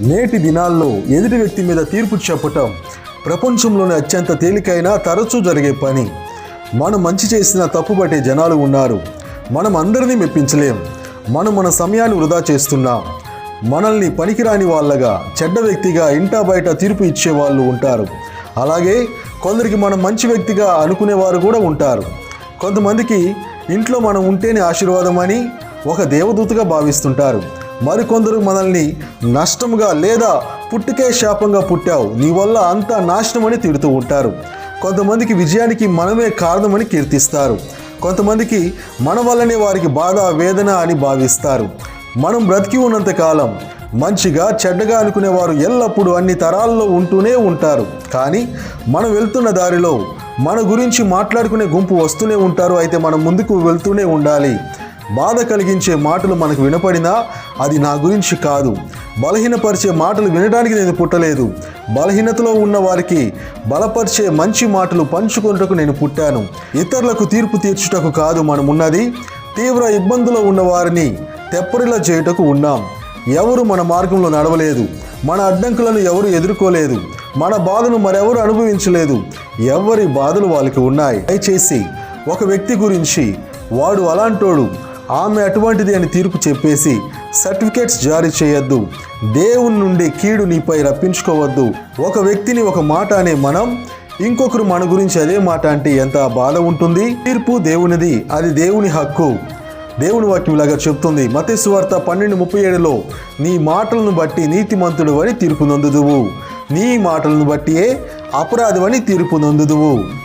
నేటి దినాల్లో ఎదుటి వ్యక్తి మీద తీర్పు చెప్పటం ప్రపంచంలోని అత్యంత తేలికైన తరచూ జరిగే పని. మనం మంచి చేసిన తప్పుపట్టే జనాలు ఉన్నారు. మనం అందరినీ మెప్పించలేం. మనం మన సమయాన్ని వృధా చేస్తున్నాం. మనల్ని పనికిరాని వాళ్ళగా చెడ్డ వ్యక్తిగా ఇంటా బయట తీర్పు ఇచ్చే వాళ్ళు ఉంటారు. అలాగే కొందరికి మనం మంచి వ్యక్తిగా అనుకునేవారు కూడా ఉంటారు. కొంతమందికి ఇంట్లో మనం ఉంటేనే ఆశీర్వాదం అని ఒక దేవదూతగా భావిస్తుంటారు. మరికొందరు మనల్ని నష్టంగా లేదా పుట్టుకే శాపంగా పుట్టావు. నీ వల్ల అంతా నాశనమని తిడుతూ ఉంటారు. కొంతమందికి విజయానికి మనమే కారణమని కీర్తిస్తారు. కొంతమందికి మన వల్లనే వారికి బాధ వేదన అని భావిస్తారు. మనం బ్రతికి ఉన్నంత కాలం మంచిగా చెడ్డగా అనుకునేవారు ఎల్లప్పుడూ అన్ని తరాల్లో ఉంటూనే ఉంటారు. కానీ మనం వెళ్తున్న దారిలో మన గురించి మాట్లాడుకునే గుంపు వస్తూనే ఉంటారు. అయితే మనం ముందుకు వెళ్తూనే ఉండాలి. బాధ కలిగించే మాటలు మనకు వినపడినా అది నా గురించి కాదు. బలహీనపరిచే మాటలు వినడానికి నేను పుట్టలేదు. బలహీనతలో ఉన్న వారికి బలపరిచే మంచి మాటలు పంచుకొనుటకు నేను పుట్టాను. ఇతరులకు తీర్పు తీర్చుటకు కాదు మనం ఉన్నది తీవ్ర ఇబ్బందులో ఉన్న వారిని తెప్పరిలా చేయుటకు ఉన్నాం. ఎవరు మన మార్గంలో నడవలేదు. మన అడ్డంకులను ఎవరు ఎదుర్కోలేదు. మన బాధను మరెవరు అనుభవించలేదు. ఎవరి బాధలు వాళ్ళకి ఉన్నాయి. దయచేసి ఒక వ్యక్తి గురించి వాడు అలాంటోడు ఆమె అటువంటిది అని తీర్పు చెప్పేసి సర్టిఫికేట్స్ జారీ చేయొద్దు. దేవుని నుండి కీడు నీపై రప్పించుకోవద్దు. ఒక వ్యక్తిని ఒక మాట అనే మనం ఇంకొకరు మన గురించి అదే మాట అంటే ఎంత బాధ ఉంటుంది? తీర్పు దేవునిది అది దేవుని హక్కు. దేవుని వాక్యం ఇలాగా చెప్తుంది. మతేశ్వార్త పన్నెండు ముప్పై ఏడులో నీ మాటలను బట్టి నీతిమంతుడు అని తీర్పు నొందుదువు. నీ మాటలను బట్టియే అపరాధమని తీర్పు నొందుదువు.